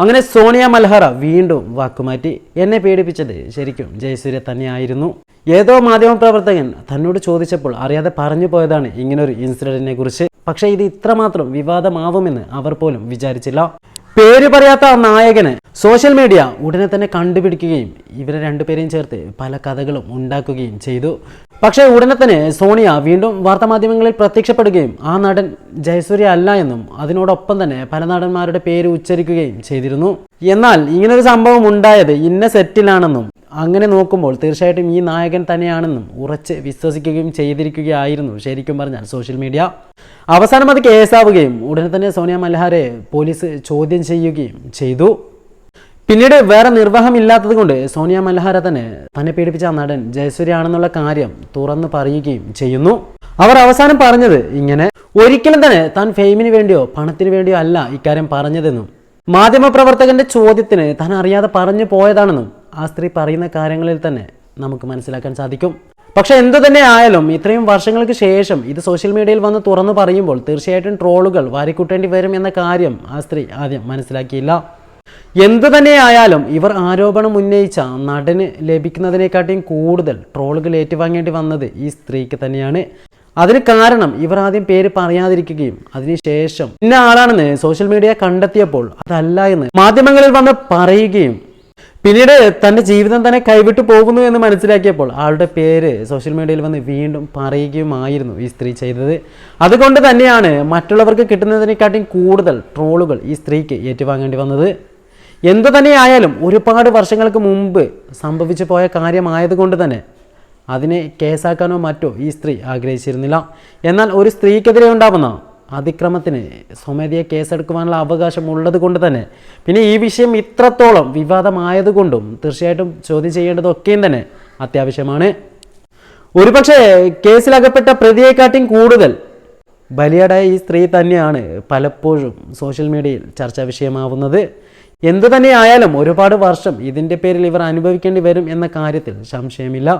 അങ്ങനെ സോണിയ മൽഹറ വീണ്ടും വാക്കുമാറ്റി എന്നെ പീഡിപ്പിച്ചത് ശരിക്കും ജയസൂര്യ തന്നെയായിരുന്നു. ഏതോ മാധ്യമപ്രവർത്തകൻ തന്നോട് ചോദിച്ചപ്പോൾ അറിയാതെ പറഞ്ഞു പോയതാണ് ഇങ്ങനൊരു ഇൻസിഡന്റിനെ കുറിച്ച്. പക്ഷേ ഇത് ഇത്രമാത്രം വിവാദമാവുമെന്ന് അവർ പോലും വിചാരിച്ചില്ല. പേര് പറയാത്ത നായകന് സോഷ്യൽ മീഡിയ ഉടനെ തന്നെ കണ്ടുപിടിക്കുകയും ഇവരെ രണ്ടുപേരെയും ചേർത്ത് പല കഥകളും ഉണ്ടാക്കുകയും ചെയ്തു. പക്ഷേ ഉടനെ തന്നെ സോണിയ വീണ്ടും വാർത്താമാധ്യമങ്ങളിൽ പ്രത്യക്ഷപ്പെടുകയും ആ നടൻ ജയസൂര്യ അല്ല എന്നും അതിനോടൊപ്പം തന്നെ പല നടന്മാരുടെ പേര് ഉച്ചരിക്കുകയും ചെയ്തിരുന്നു. എന്നാൽ ഇങ്ങനൊരു സംഭവം ഉണ്ടായത് ഇന്ന സെറ്റിലാണെന്നും അങ്ങനെ നോക്കുമ്പോൾ തീർച്ചയായിട്ടും ഈ നായകൻ തന്നെയാണെന്നും ഉറച്ച് വിശ്വസിക്കുകയും ചെയ്തിരിക്കുകയായിരുന്നു ശരിക്കും പറഞ്ഞാൽ സോഷ്യൽ മീഡിയ. അവസാനം അത് കേസാവുകയും ഉടനെ തന്നെ സോനിയ മൽഹാരെ പോലീസ് ചോദ്യം ചെയ്യുകയും ചെയ്തു. പിന്നീട് വേറെ നിർവാഹമില്ലാത്തത് കൊണ്ട് സോനിയ മൽഹാര തന്നെ തന്നെ പീഡിപ്പിച്ച നടൻ ജയസൂര്യ ആണെന്നുള്ള കാര്യം തുറന്നു പറയുകയും ചെയ്യുന്നു. അവർ അവസാനം പറഞ്ഞത് ഇങ്ങനെ ഒരിക്കലും തന്നെ താൻ ഫെയിമിന് വേണ്ടിയോ പണത്തിന് വേണ്ടിയോ അല്ല ഇക്കാര്യം പറഞ്ഞതെന്നും മാധ്യമപ്രവർത്തകന്റെ ചോദ്യത്തിന് താൻ അറിയാതെ പറഞ്ഞു പോയതാണെന്നും ആ സ്ത്രീ പറയുന്ന കാര്യങ്ങളിൽ തന്നെ നമുക്ക് മനസ്സിലാക്കാൻ സാധിക്കും. പക്ഷെ എന്തു തന്നെ ആയാലും ഇത്രയും വർഷങ്ങൾക്ക് ശേഷം ഇത് സോഷ്യൽ മീഡിയയിൽ വന്ന് തുറന്നു പറയുമ്പോൾ തീർച്ചയായിട്ടും ട്രോളുകൾ വാരിക്കൂട്ടേണ്ടി വരും എന്ന കാര്യം ആ സ്ത്രീ ആദ്യം മനസ്സിലാക്കിയില്ല. എന്തു തന്നെ ആയാലും ഇവർ ആരോപണം ഉന്നയിച്ച നടന് ലഭിക്കുന്നതിനെക്കാട്ടിയും കൂടുതൽ ട്രോളുകൾ ഏറ്റുവാങ്ങേണ്ടി വന്നത് ഈ സ്ത്രീക്ക് തന്നെയാണ്. അതിന് കാരണം ഇവർ ആദ്യം പേര് പറയാതിരിക്കുകയും അതിനുശേഷം ഇന്ന ആളാണെന്ന് സോഷ്യൽ മീഡിയ കണ്ടെത്തിയപ്പോൾ അതല്ല എന്ന് മാധ്യമങ്ങളിൽ വന്ന് പറയുകയും പിന്നീട് തന്റെ ജീവിതം തന്നെ കൈവിട്ടു പോകുന്നു എന്ന് മനസ്സിലാക്കിയപ്പോൾ ആളുടെ പേര് സോഷ്യൽ മീഡിയയിൽ വന്ന് വീണ്ടും പറയുകയുമായിരുന്നു ഈ സ്ത്രീ ചെയ്തത്. അതുകൊണ്ട് തന്നെയാണ് മറ്റുള്ളവർക്ക് കിട്ടുന്നതിനെക്കാട്ടിയും കൂടുതൽ ട്രോളുകൾ ഈ സ്ത്രീക്ക് ഏറ്റുവാങ്ങേണ്ടി വന്നത്. എന്തു തന്നെയായാലും ഒരുപാട് വർഷങ്ങൾക്ക് മുമ്പ് സംഭവിച്ചു പോയ കാര്യമായതുകൊണ്ട് തന്നെ അതിനെ കേസാക്കാനോ മറ്റോ ഈ സ്ത്രീ ആഗ്രഹിച്ചിരുന്നില്ല. എന്നാൽ ഒരു സ്ത്രീക്കെതിരെ ഉണ്ടാവുന്ന അതിക്രമത്തിന് സ്വമേധയെ കേസെടുക്കുവാനുള്ള അവകാശം ഉള്ളത് കൊണ്ട് തന്നെ. പിന്നെ ഈ വിഷയം ഇത്രത്തോളം വിവാദമായതുകൊണ്ടും തീർച്ചയായിട്ടും ചോദ്യം ചെയ്യേണ്ടതൊക്കെയും തന്നെ അത്യാവശ്യമാണ്. ഒരുപക്ഷെ കേസിലകപ്പെട്ട പ്രതിയെക്കാട്ടിയും കൂടുതൽ ബലിയാടായ ഈ സ്ത്രീ തന്നെയാണ് പലപ്പോഴും സോഷ്യൽ മീഡിയയിൽ ചർച്ചാ വിഷയമാവുന്നത്. എന്തു തന്നെ ആയാലും ഒരുപാട് വർഷം ഇതിന്റെ പേരിൽ ഇവർ അനുഭവിക്കേണ്ടി വരും എന്ന കാര്യത്തിൽ സംശയമില്ല.